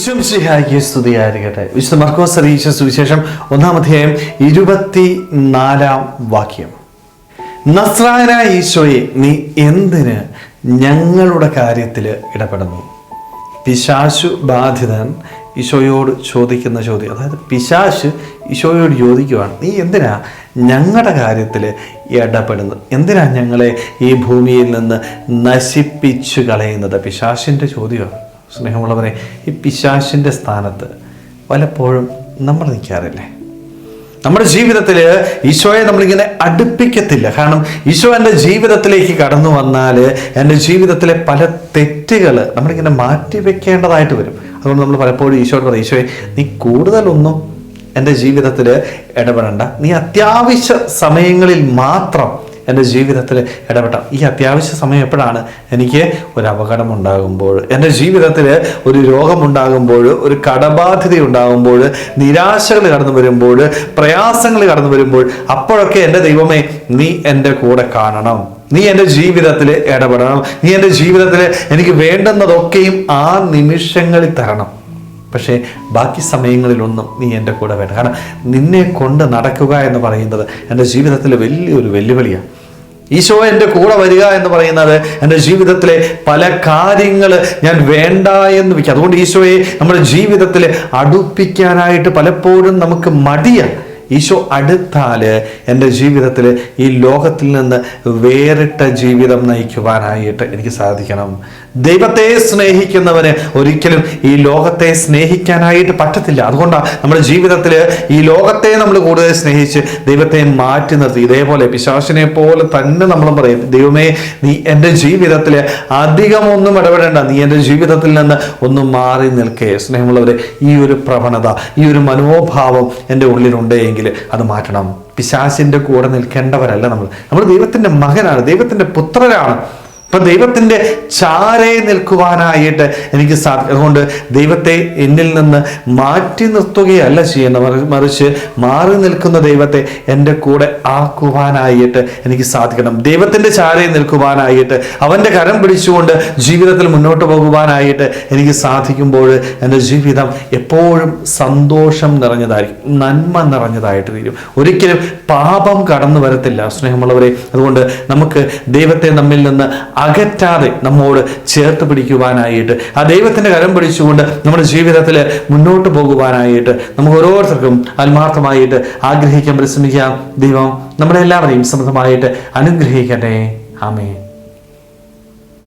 ഈശ്വംശിഹായിക്ക് സ്തുതിയായിരിക്കട്ടെ. വിശുദ്ധ മർക്കോസ് അറിയിച്ച സുവിശേഷം ഒന്നാം അധ്യായം ഇരുപത്തി നാലാം വാക്യം. നസ്രായനായ ഈശോയെ നീ എന്തിന് ഞങ്ങളുടെ കാര്യത്തിൽ ഇടപെടുന്നു? പിശാശു ബാധിതൻ ഈശോയോട് ചോദിക്കുന്ന ചോദ്യം. അതായത് പിശാശ് ഈശോയോട് ചോദിക്കുവാണ് നീ എന്തിനാ ഞങ്ങളുടെ കാര്യത്തിൽ ഇടപെടുന്നത് എന്തിനാ ഞങ്ങളെ ഈ ഭൂമിയിൽ നിന്ന് നശിപ്പിച്ചു കളയുന്നത്? പിശാശിന്റെ ചോദ്യമാണ്. സ്നേഹമുള്ളവരെ ഈ പിശാശിന്റെ സ്ഥാനത്ത് പലപ്പോഴും നമ്മൾ നിൽക്കാറില്ലേ? നമ്മുടെ ജീവിതത്തിൽ ഈശോയെ നമ്മളിങ്ങനെ അടുപ്പിക്കത്തില്ല. കാരണം ഈശോ എന്റെ ജീവിതത്തിലേക്ക് കടന്നു വന്നാൽ എന്റെ ജീവിതത്തിലെ പല തെറ്റുകൾ നമ്മളിങ്ങനെ മാറ്റിവെക്കേണ്ടതായിട്ട് വരും. അതുകൊണ്ട് നമ്മൾ പലപ്പോഴും ഈശോയോട് പറയും ഈശോയെ നീ കൂടുതലൊന്നും എന്റെ ജീവിതത്തിൽ ഇടപെടണ്ട. നീ അത്യാവശ്യ സമയങ്ങളിൽ മാത്രം എന്റെ ജീവിതത്തിൽ ഇടപെട്ട. ഈ അത്യാവശ്യ സമയം എപ്പോഴാണ്? എനിക്ക് ഒരു അപകടം ഉണ്ടാകുമ്പോൾ എന്റെ ജീവിതത്തിൽ ഒരു രോഗമുണ്ടാകുമ്പോൾ ഒരു കടബാധ്യത ഉണ്ടാകുമ്പോൾ നിരാശകൾ കടന്നു വരുമ്പോൾ പ്രയാസങ്ങൾ കടന്നു വരുമ്പോൾ അപ്പോഴൊക്കെ എന്റെ ദൈവമേ നീ എന്റെ കൂടെ കാണണം. നീ എന്റെ ജീവിതത്തിൽ ഇടപെടണം. നീ എന്റെ ജീവിതത്തിൽ എനിക്ക് വേണ്ടുന്നതൊക്കെയും ആ നിമിഷങ്ങളിൽ തരണം. പക്ഷേ ബാക്കി സമയങ്ങളിലൊന്നും നീ എന്റെ കൂടെ വേണ്ട. കാരണം നിന്നെ കൊണ്ട് നടക്കുക എന്ന് പറയുന്നത് എന്റെ ജീവിതത്തിൽ വലിയൊരു വെല്ലുവിളിയാണ്. ഈശോ എന്റെ കൂടെ വരിക എന്ന് പറയുന്നത് എന്റെ ജീവിതത്തിലെ പല കാര്യങ്ങൾ ഞാൻ വേണ്ട എന്ന് വയ്ക്കുക. അതുകൊണ്ട് ഈശോയെ നമ്മുടെ ജീവിതത്തിൽ അടുപ്പിക്കാനായിട്ട് പലപ്പോഴും നമുക്ക് മടിയാണ്. ഈശോ അടുത്താൽ എന്റെ ജീവിതത്തിൽ ഈ ലോകത്തിൽ നിന്ന് വേറിട്ട ജീവിതം നയിക്കുവാനായിട്ട് എനിക്ക് സാധിക്കണം. ദൈവത്തെ സ്നേഹിക്കുന്നവന് ഒരിക്കലും ഈ ലോകത്തെ സ്നേഹിക്കാനായിട്ട് പറ്റത്തില്ല. അതുകൊണ്ടാണ് നമ്മുടെ ജീവിതത്തിൽ ഈ ലോകത്തെ നമ്മൾ കൂടുതൽ സ്നേഹിച്ച് ദൈവത്തെ മാറ്റി നിർത്തി. ഇതേപോലെ പിശാശിനെ പോലെ തന്നെ നമ്മൾ പറയും ദൈവമേ നീ എന്റെ ജീവിതത്തിൽ അധികമൊന്നും ഇടപെടേണ്ട. നീ എന്റെ ജീവിതത്തിൽ നിന്ന് ഒന്ന് മാറി നിൽക്കേ. സ്നേഹമുള്ളവരെ ഈ ഒരു പ്രവണത ഈ ഒരു മനോഭാവം എന്റെ ഉള്ളിലുണ്ടെങ്കിൽ അത് മാറ്റണം. പിശാസിന്റെ കൂടെ നിൽക്കേണ്ടവരല്ല നമ്മൾ. നമ്മൾ ദൈവത്തിന്റെ മകനാണ് ദൈവത്തിന്റെ പുത്രരാണ് അപ്പൊ ദൈവത്തിന്റെ ചാരേ നിൽക്കുവാനായിട്ട് എനിക്ക് സാധിക്കും അതുകൊണ്ട് ദൈവത്തെ എന്നിൽ നിന്ന് മാറ്റി നിർത്തുകയല്ല ചെയ്യുന്നത് മറിച്ച് മാറി നിൽക്കുന്ന ദൈവത്തെ എന്റെ കൂടെ ആക്കുവാനായിട്ട് എനിക്ക് സാധിക്കണം. ദൈവത്തിന്റെ ചാരേ നിൽക്കുവാനായിട്ട് അവന്റെ കരം പിടിച്ചുകൊണ്ട് ജീവിതത്തിൽ മുന്നോട്ട് പോകുവാനായിട്ട് എനിക്ക് സാധിക്കുമ്പോൾ എന്റെ ജീവിതം എപ്പോഴും സന്തോഷം നിറഞ്ഞതായിരിക്കും. നന്മ നിറഞ്ഞതായിട്ട് തീരും. ഒരിക്കലും പാപം കടന്നു വരത്തില്ല സ്നേഹമുള്ളവരെ. അതുകൊണ്ട് നമുക്ക് ദൈവത്തെ നമ്മിൽ നിന്ന് അകറ്റാതെ നമ്മോട് ചേർത്ത് പിടിക്കുവാനായിട്ട് ആ ദൈവത്തിന്റെ കരം പിടിച്ചുകൊണ്ട് നമ്മുടെ ജീവിതത്തിൽ മുന്നോട്ട് പോകുവാനായിട്ട് നമുക്ക് ഓരോരുത്തർക്കും ആത്മാർത്ഥമായിട്ട് ആഗ്രഹിക്കാൻ പരിശ്രമിക്കാം. ദൈവം നമ്മളെല്ലാവരെയും സമൃദ്ധമായിട്ട് അനുഗ്രഹിക്കട്ടെ. ആമേ